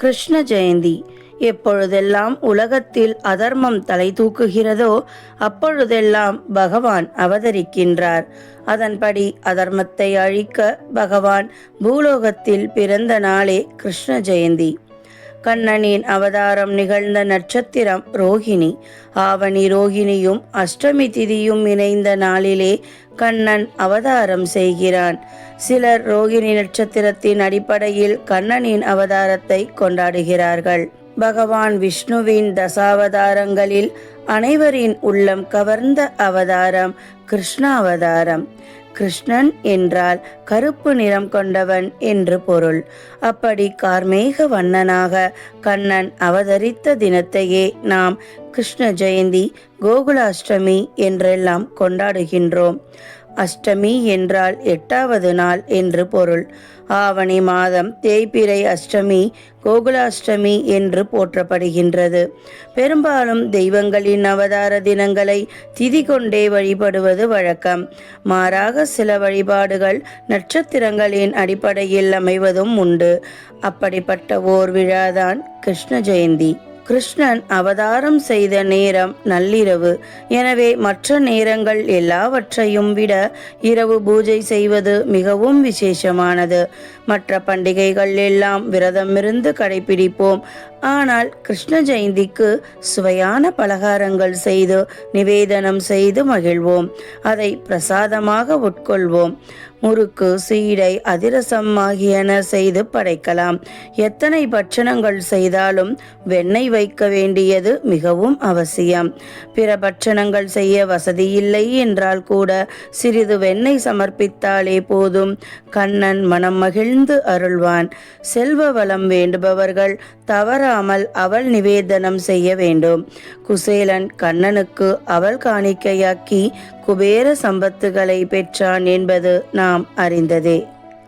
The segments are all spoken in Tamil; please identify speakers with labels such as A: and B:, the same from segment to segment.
A: கிருஷ்ண ஜெயந்தி. எப்பொழுதெல்லாம் உலகத்தில் அதர்மம் தலை தூக்குகிறதோ அப்பொழுதெல்லாம் பகவான் அவதரிக்கின்றார். அதன்படி அதர்மத்தை அழிக்க பகவான் பூலோகத்தில் பிறந்த நாளே கிருஷ்ண ஜெயந்தி. கண்ணனின் அவதாரம் நிகழ்ந்த நட்சத்திரம் ரோகிணி ஆவணி ரோகிணியும் அஷ்டமி திதியும் இணைந்த நாளிலே கண்ணன் அவதாரம் செய்கிறான். சிலர் ரோகிணி நட்சத்திரத்தின் அடிப்படையில் கண்ணனின் அவதாரத்தை கொண்டாடுகிறார்கள். பகவான் விஷ்ணுவின் தசாவதாரங்களில் அனைவரின் உள்ளம் கவர்ந்த அவதாரம் கிருஷ்ணாவதாரம். கிருஷ்ணன் என்றால் கருப்பு நிறம் கொண்டவன் என்று பொருள். அப்படி கார்மேக வண்ணனாக கண்ணன் அவதரித்த தினத்தையே நாம் கிருஷ்ண ஜெயந்தி கோகுலாஷ்டமி என்றெல்லாம் கொண்டாடுகின்றோம். அஷ்டமி என்றால் எட்டாவது நாள் என்று பொருள். ஆவணி மாதம் தேய்பிறை அஷ்டமி கோகுலாஷ்டமி என்று போற்றப்படுகின்றது. பெரும்பாலும் தெய்வங்களின் அவதார தினங்களை திதி கொண்டே வழிபடுவது வழக்கம். மாறாக சில வழிபாடுகள் நட்சத்திரங்களின் அடிப்படையில் அமைவதும் உண்டு. அப்படிப்பட்ட ஓர் விழாதான் கிருஷ்ண ஜெயந்தி. கிருஷ்ணன் அவதாரம் செய்த நேரம் நள்ளிரவு. எனவே மற்ற நேரங்கள் எல்லாவற்றையும் விட இரவு பூஜை செய்வது மிகவும் விசேஷமானது. மற்ற பண்டிகைகள் எல்லாம் விரதமிருந்து கடைபிடிப்போம். ஆனால் கிருஷ்ண ஜெயந்திக்கு சுவையான பலகாரங்கள் செய்து நிவேதனம் செய்து மகிழ்வோம். அதை பிரசாதமாக உட்கொள்வோம். முறுக்கு சீடை அதிரசம் ஆகியன செய்து படைக்கலாம். எத்தனை பட்சணங்கள் செய்தாலும் வெண்ணெய் வைக்க வேண்டியது மிகவும் அவசியம். பிற பட்சணங்கள் செய்ய வசதியில்லை என்றால் கூட சிறிது வெண்ணெய் சமர்ப்பித்தாலே போதும். கண்ணன் மனம் மகிழ்ந்து அருள்வான். செல்வ வளம் வேண்டுபவர்கள் தவறாமல் அவள் நிவேதனம் செய்ய வேண்டும். குசேலன் கண்ணனுக்கு அவள் காணிக்கையாக்கி குபேர சம்பத்துகளை பெற்றான் என்பது நாம் அறிந்ததே.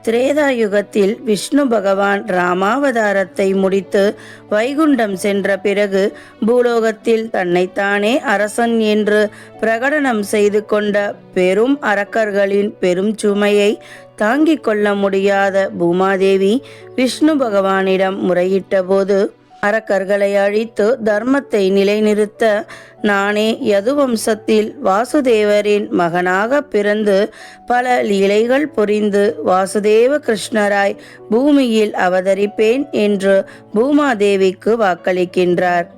A: திரேதா யுகத்தில் விஷ்ணு பகவான் ராமாவதாரத்தை முடித்து வைகுண்டம் சென்ற பிறகு பூலோகத்தில் தன்னைத்தானே அரசன் என்று பிரகடனம் செய்து கொண்ட பெரும் அரக்கர்களின் பெரும் சுமையை தாங்கிக் கொள்ள முடியாத பூமாதேவி விஷ்ணு பகவானிடம் முறையிட்டபோது அரக்கர்களை அழித்து தர்மத்தை நிலைநிறுத்த நானே யதுவம்சத்தில் வாசுதேவரின் மகனாக பிறந்து பல லீலைகள் புரிந்து வாசுதேவ கிருஷ்ணராய் பூமியில் அவதரிப்பேன் என்று பூமாதேவிக்கு வாக்களிக்கின்றார்.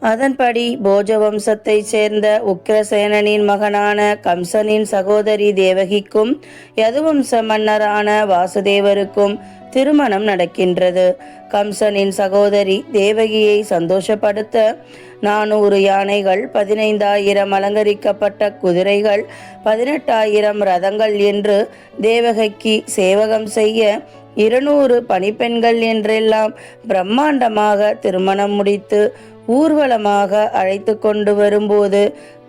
A: அதன்படி போஜ வம்சத்தைச் சேர்ந்த உக்கிரசேனனின் மகனான கம்சனின் சகோதரி தேவகிக்கும் யதுவம்ச மன்னரான வாசுதேவருக்கும் திருமணம் நடக்கின்றது. கம்சனின் சகோதரி தேவகியை சந்தோஷப்படுத்த நானூறு யானைகள் பதினைந்தாயிரம் அலங்கரிக்கப்பட்ட குதிரைகள் பதினெட்டாயிரம் ரதங்கள் என்று தேவகைக்கு சேவகம் செய்ய இருநூறு பணிப்பெண்கள் என்றெல்லாம் பிரம்மாண்டமாக திருமணம் முடித்து ஊர்வலமாக அழைத்து கொண்டு வரும்போது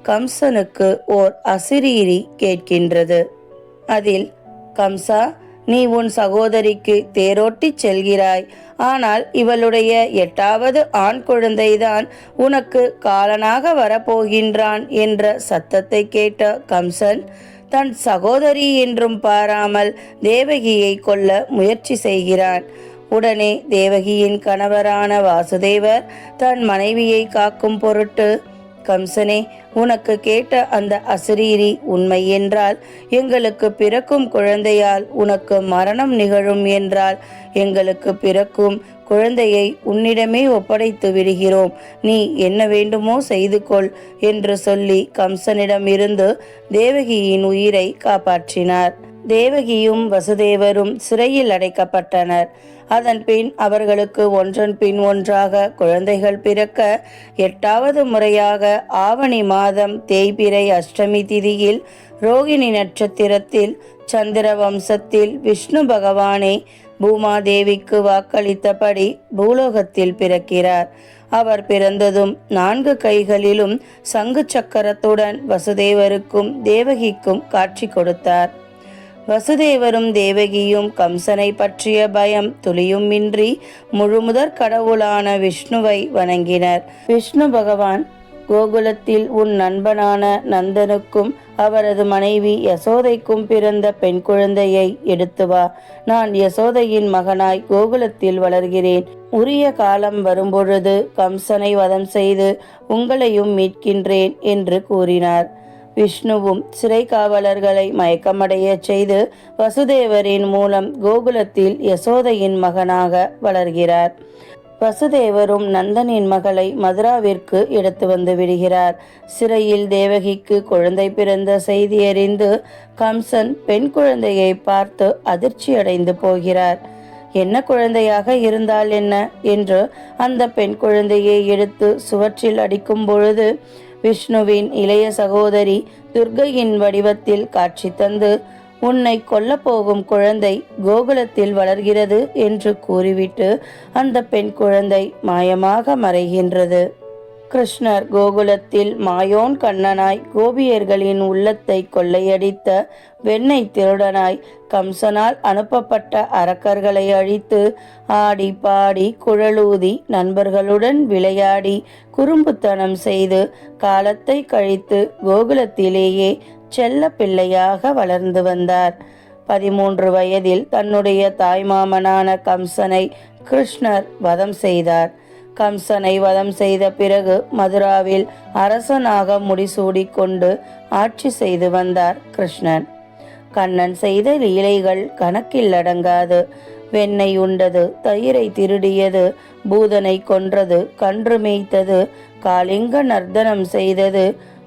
A: கம்சனுக்கு ஓர் அசிரீரி கேட்கின்றது. அதில் கம்சா நீ உன் சகோதரிக்கு தேரோட்டிச் செல்கிறாய். ஆனால் இவளுடைய எட்டாவது ஆண் குழந்தைதான் உனக்கு காலனாக வரப்போகின்றான் என்ற சத்தத்தை கேட்ட கம்சன் தன் சகோதரி என்றும் பாராமல் தேவகியை கொல்ல முயற்சி செய்கிறான். உடனே தேவகியின் கணவரான வாசுதேவர் தன் மனைவியை காக்கும் பொருட்டு கம்சனே உனக்கு கேட்ட அந்த அசரீரி உண்மை என்றால் எங்களுக்கு பிறக்கும் குழந்தையால் உனக்கு மரணம் நிகழும் என்றால் எங்களுக்கு பிறக்கும் குழந்தையை உன்னிடமே ஒப்படைத்து விடுகிறோம். நீ என்ன வேண்டுமோ செய்து கொள் என்று சொல்லி கம்சனிடம் இருந்து தேவகியின் உயிரை காப்பாற்றினார். தேவகியும் வசுதேவரும் சிறையில் அடைக்கப்பட்டனர். அதன் பின் அவர்களுக்கு ஒன்றன் பின் ஒன்றாக குழந்தைகள் பிறக்க எட்டாவது முறையாக ஆவணி மாதம் தேய்பிறை அஷ்டமி திதியில் ரோகிணி நட்சத்திரத்தில் சந்திர வம்சத்தில் விஷ்ணு பகவானே பூமாதேவிக்கு வாக்களித்தபடி பூலோகத்தில் பிறக்கிறார். அவர் பிறந்ததும் நான்கு கைகளிலும் சங்கு சக்கரத்துடன் வசுதேவருக்கும் தேவகிக்கும் காட்சி கொடுத்தார். வசுதேவரும் தேவகியும் கம்சனை பற்றிய பயம் துளியுமின்றி முழுமுதற் கடவுளான விஷ்ணுவை வணங்கினர். விஷ்ணு பகவான் கோகுலத்தில் உன் நண்பனான நந்தனுக்கும் அவரது மனைவி யசோதைக்கும் பிறந்த பெண் குழந்தையை எடுத்து வா. நான் யசோதையின் மகனாய் கோகுலத்தில் வளர்கிறேன். உரிய காலம் வரும்பொழுது கம்சனை வதம் செய்து உங்களையும் மீட்கின்றேன் என்று கூறினார். விஷ்ணுவும் சிறை காவலர்களை மயக்கமடையச் செய்து வசுதேவரின் மூலம் கோகுலத்தில் யசோதையின் மகனாக வளர்கிறார். வசுதேவரும் நந்தனின் மகளை மதுராவிற்கு எடுத்து வந்து விடுகிறார். சிறையில் தேவகிக்கு குழந்தை பிறந்த செய்தி அறிந்து கம்சன் பெண் குழந்தையை பார்த்து அதிர்ச்சியடைந்து போகிறார். என்ன குழந்தையாக இருந்தால் என்ன? என்று அந்த பெண் குழந்தையை எடுத்து சுவற்றில் அடிக்கும் பொழுது விஷ்ணுவின் இளைய சகோதரி துர்கையின் வடிவத்தில் காட்சி தந்து உன்னை கொல்லப்போகும் குழந்தை கோகுலத்தில் வளர்கிறது என்று கூறிவிட்டு அந்த பெண் குழந்தை மாயமாக மறைகின்றது. கிருஷ்ணர் கோகுலத்தில் மாயோன் கண்ணனாய் கோபியர்களின் உள்ளத்தை கொள்ளையடித்த வெண்ணை திருடனாய் கம்சனால் அனுப்பப்பட்ட அரக்கர்களை அழித்து ஆடி பாடி குழலூதி நண்பர்களுடன் விளையாடி குறும்புத்தனம் செய்து காலத்தை கழித்து கோகுலத்திலேயே செல்ல பிள்ளையாக வளர்ந்து வந்தார். பதிமூன்று வயதில் தன்னுடைய தாய்மாமனான கம்சனை கிருஷ்ணர் வதம் செய்தார். கம்சனை வதம் செய்த பிறகு மதுராவில் அரசனாக முடிசூடி கொண்டு ஆட்சி செய்து வந்தார் கிருஷ்ணன். கண்ணன் செய்த லீலைகள் கணக்கில் அடங்காது. வெண்ணெய் உண்டது தயிரை திருடியது பூதனை கொன்றது கன்று மேய்த்தது காளிங்க நர்த்தனம் செய்தது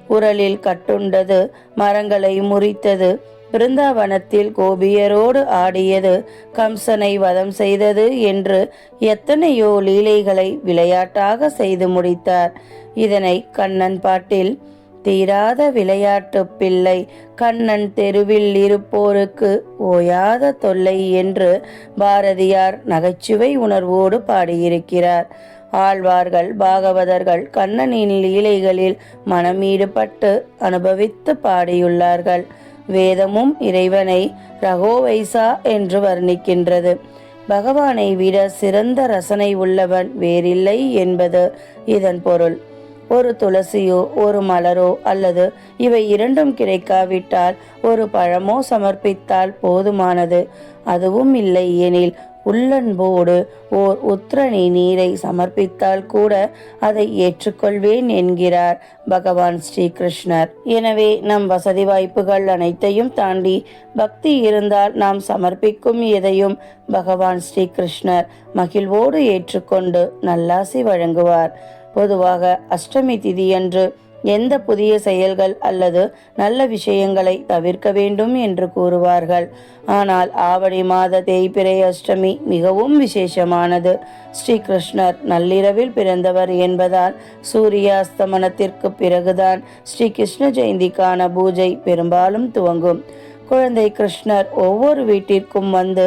A: உரலில் கட்டுண்டது மரங்களை முறித்தது பிருந்தாவனத்தில் கோபியரோடு ஆடியது கம்சனை வதம் செய்தது என்று எத்தனையோ லீலைகளை விளையாட்டாக செய்து முடித்தார். இதனை கண்ணன் பாட்டில் தீராத விளையாட்டு பிள்ளை கண்ணன் தெருவில் இருப்போருக்கு ஓயாத தொல்லை என்று பாரதியார் நகைச்சுவை உணர்வோடு பாடியிருக்கிறார். ஆழ்வார்கள் பாகவதர்கள் கண்ணனின் லீலைகளில் மனம் ஈடுபட்டு அனுபவித்து பாடியுள்ளார்கள். வேதமும் இறைவனை ரகோவைசா என்று வர்ணிக்கின்றது. பகவானை விட சிறந்த ரசனை உள்ளவன் வேறில்லை என்பது இதன் பொருள். ஒரு துளசியோ ஒரு மலரோ அல்லது இவை இரண்டும் கிடைக்காவிட்டால் ஒரு பழமோ சமர்ப்பித்தால் போதுமானது. அதுவும் இல்லை எனில் உள்ளன்போடு ஓர் உத்திரணி நீரை சமர்ப்பித்தால் கூட அதை ஏற்றுக்கொள்வேன் என்கிறார் பகவான் ஸ்ரீகிருஷ்ணர். எனவே நம் வசதி வாய்ப்புகள் அனைத்தையும் தாண்டி பக்தி இருந்தால் நாம் சமர்ப்பிக்கும் எதையும் பகவான் ஸ்ரீகிருஷ்ணர் மகிழ்வோடு ஏற்றுக்கொண்டு நல்லாசி வழங்குவார். பொதுவாக அஷ்டமி திதியன்று எந்த புதிய செயல்கள் அல்லது நல்ல விஷயங்களை தவிர்க்க வேண்டும் என்று கூறுவார்கள். ஆனால் ஆவணி மாத தேய்பிரை அஷ்டமி மிகவும் விசேஷமானது. ஸ்ரீகிருஷ்ணர் நள்ளிரவில் பிறந்தவர் என்பதால் சூரிய அஸ்தமனத்திற்கு பிறகுதான் ஸ்ரீ கிருஷ்ண ஜெயந்திக்கான பூஜை பெரும்பாலும் துவங்கும். குழந்தை கிருஷ்ணர் ஒவ்வொரு வீட்டிற்கும் வந்து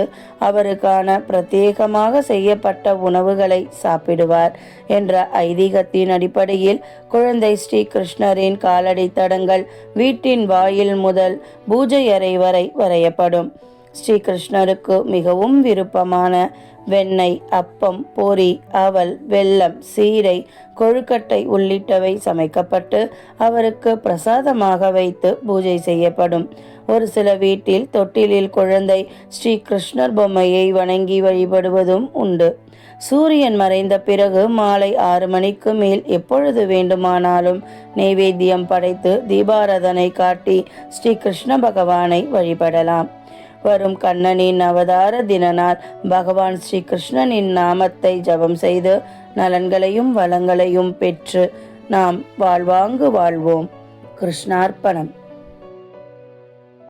A: அவருக்கான பிரத்யேகமாக செய்யப்பட்ட உணவுகளை சாப்பிடுவார் என்ற ஐதீகத்தின் அடிப்படையில் குழந்தை ஸ்ரீ கிருஷ்ணரின் காலடி தடங்கள் வீட்டின் வாயில் முதல் பூஜை அறை வரை வரையப்படும். ஸ்ரீ கிருஷ்ணருக்கு மிகவும் விருப்பமான வெண்ணெய் அப்பம் பொரி அவல் வெல்லம் சீரை கொழுக்கட்டை உள்ளிட்டவை சமைக்கப்பட்டு அவருக்கு பிரசாதமாக வைத்து பூஜை செய்யப்படும். ஒரு சில வீட்டில் தொட்டிலில் குழந்தை ஸ்ரீ கிருஷ்ணர் பொம்மையை வணங்கி வழிபடுவதும் உண்டு. சூரியன் மறைந்த பிறகு மாலை ஆறு மணிக்கு மேல் எப்பொழுது வேண்டுமானாலும் நெய்வேத்தியம் படைத்து தீபாரதனை காட்டி ஸ்ரீ கிருஷ்ண பகவானை வழிபடலாம். வரும் கண்ணனின் அவதார தினனால் பகவான் ஸ்ரீ கிருஷ்ணனின் நாமத்தை ஜபம் செய்து நலன்களையும் வளங்களையும் பெற்று நாம் வாழ்வாங்கு வாழ்வோம். கிருஷ்ணார்ப்பணம்.